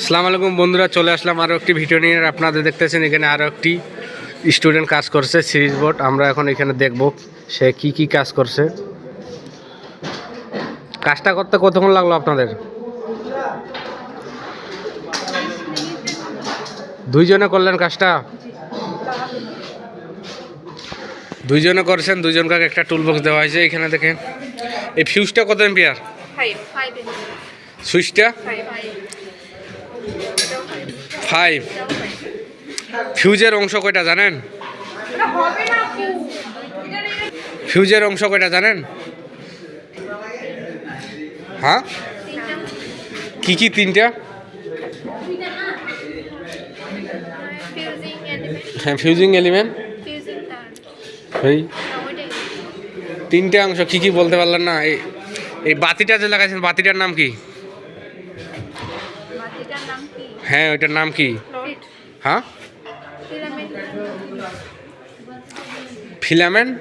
আসসালামু আলাইকুম বন্ধুরা চলে আসলাম আরও একটি ভিডিও নিয়ে। আপনাদের দেখতেছেন এখানে আরও একটি স্টুডেন্ট কাজ করছে সিরিজ বোর্ড আমরা এখন এখানে দেখব সে কি কি কাজ করছে। কাজটা করতে কতক্ষণ লাগল আপনাদের? দুইজনে করলেন কাজটা? দুইজনে করছেন দুইজনকে একটা টুল বক্স দেওয়া হয়েছে এখানে দেখেন। এই ফিউজটা কত এম্পিয়ার সুইচটা ফাইভ ফিউজের অংশ কয়টা জানেন? ফিউজের অংশ কয়টা জানেন? হ্যাঁ? কি কি তিনটা? হ্যাঁ ফিউজিং এলিমেন্ট এই। তিনটে অংশ, কি কি বলতে পারলেন না? এই এই বাতিটা যে লাগাইছেন, বাতিটার নাম কি বাতিটার নাম কি হ্যাঁ ওইটার নাম কি? হ্যাঁ? ফিলামেন্ট।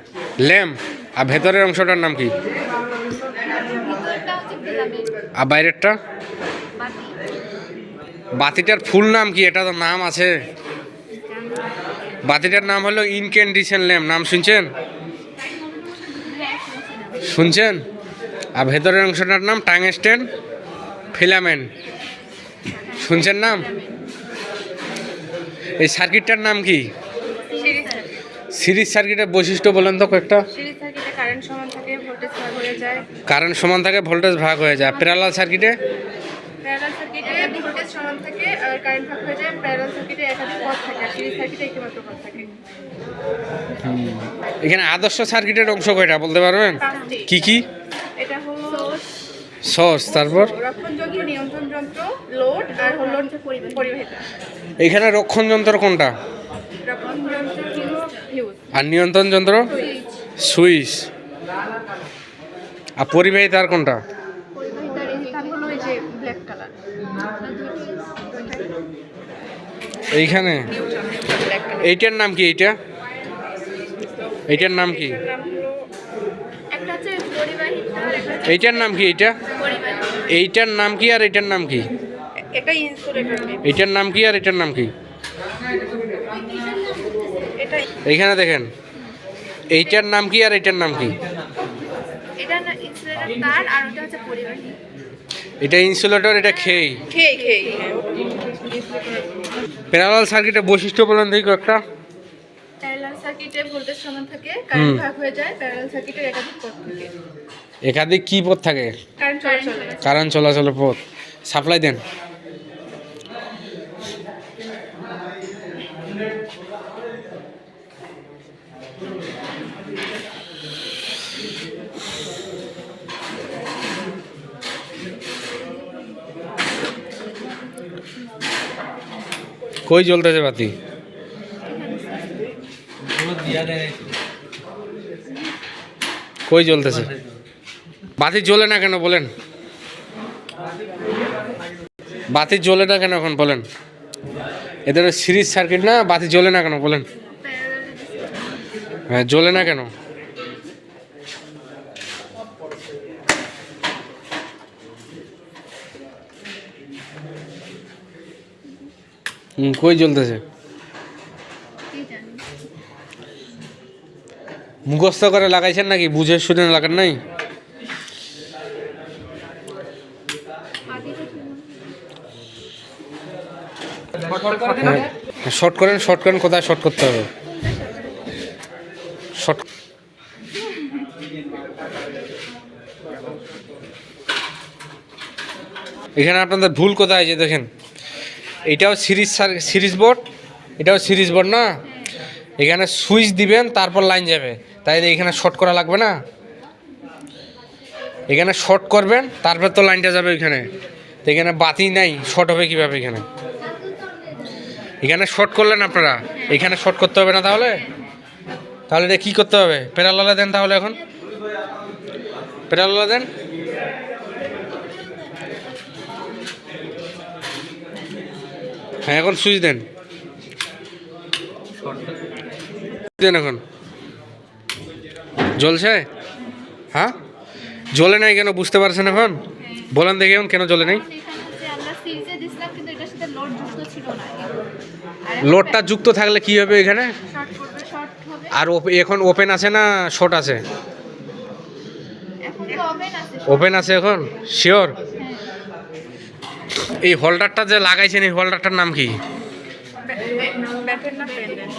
ল্যাম্প আর ভেতরের অংশটার নাম কি? আর বাইরেরটা? বাতিটার ফুল নাম কি? এটা তো নাম আছে। বাতিটার নাম হলো ইনকেন্ডিশন ল্যাম্প নাম শুনছেন? শুনছেন? আর ভেতরের অংশটার নাম টাংস্টেন ফিলামেন্ট। শুনছেন নাম? এই সার্কিটটার নাম কি? সিরিজ সার্কিটের বৈশিষ্ট্য বলেন তো কয়েকটা। কারেন্ট সমান থাকে ভোল্টেজ ভাগ হয়ে যায়। প্যারালাল সার্কিটে এখানে আদর্শ সার্কিটের অংশ কয়টা বলতে পারবেন? কি কি? সোর্স তারপর রক্ষণ যন্ত্র নিয়ন্ত্রণ যন্ত্র লোড আর হলো পরিবাহিতা এখানে রক্ষণ যন্ত্র কোনটা? আর নিয়ন্ত্রণ যন্ত্র? সুইচ। আর পরিবাহী তার কোনটা? পরিবাহিতার কালার এইখানে? এইটার নাম কি এইটা? এইটার নাম কি? এইটার নাম কি এইটা? এইটার নাম কি আর এইটার নাম কি? এটা ইনসুলেটর এইটার নাম কি আর এটার নাম কি? এটা এইখানে দেখেন। এইটার নাম কি আর এটার নাম কি? এটা না ইনসুলেটর তার আর ওটা হচ্ছে পরিবাহী এটা ইনসুলেটর এটা খেই। খেয়ে খেয়ে প্যারালাল সার্কিটের বৈশিষ্ট্য বলেন দেখি একটা প্যারালাল সার্কিটে ভোল্টেজ সমান থাকে কারেন্ট ভাগ হয়ে যায় প্যারালাল সার্কিটের একাধিক পথ থাকে। একাধিক কি পথ থাকে? কারেন্ট চলাচলে কারেন্ট চলাচলের পথ। সাপ্লাই দেন। কই জ্বলতেছে বাতি? কই জ্বলতেছে বাতি জ্বলে না কেন বলেন? বাতি জ্বলে না কেন এখন বলেন? এদের সিরিজ সার্কিট না, বাতি জ্বলে না কেন বলেন? হ্যাঁ জ্বলে না কেন? হুম, কই জ্বলতেছে? মুখস্থ করে লাগাইছেন নাকি? বুঝে শুনে লাগান নাই? হ্যাঁ শর্ট করেন শর্ট করেন কোথায় শর্ট করতে হবে? শর্ট এখানে আপনাদের ভুল কোথায় যে দেখেন। এটাও সিরিজ সিরিজ বোর্ড? এটাও সিরিজ বোর্ড না? এখানে সুইচ দিবেন, তারপর লাইন যাবে। তাই এখানে শর্ট করা লাগবে না? এখানে শর্ট করবেন, তারপর তো লাইনটা যাবে ওইখানে। তো এখানে বাতি নাই, শর্ট হবে কীভাবে এখানে? এখানে শর্ট করলেন আপনারা? এখানে শর্ট করতে হবে না তাহলে? তাহলে এটা কী করতে হবে? প্যারালালে দেন তাহলে এখন। প্যারালালে দেন। হ্যাঁ এখন সুইচ দেন। দেন এখন। জ্বলছে হ্যাঁ? জ্বলে নাই কেন? বুঝতে পারছেন এখন? বলেন দেখি এখন কেন জ্বলে নাই। লোডটা যুক্ত থাকলে কি হবে এখানে? আর এখন ওপেন আছে না শর্ট আছে? ওপেন আছে এখন? শিওর এই হোল্ডারটা যে লাগাইছেন এই হোল্ডারটার নাম কি? ব্যাটের না পেন্ডেন্ট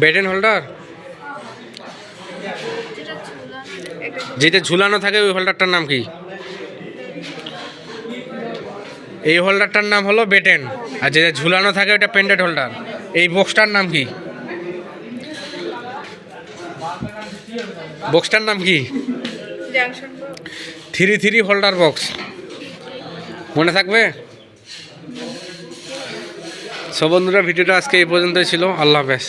বেটেন হোল্ডার যেটা ঝুলানো ঝুলানো থাকে ওই হোল্ডারটার নাম কি? এই হোল্ডারটার নাম হলো বেটেন আর যেটা ঝুলানো থাকে ওটা পেন্ডেড হোল্ডার এই বক্সটার নাম কি? বক্সটার নাম কি? থ্রি থ্রি হোল্ডার বক্স মনে থাকবে? সব বন্ধুরা ভিডিওটা আজকে এই পর্যন্তই ছিল। আল্লাহ হাফেজ।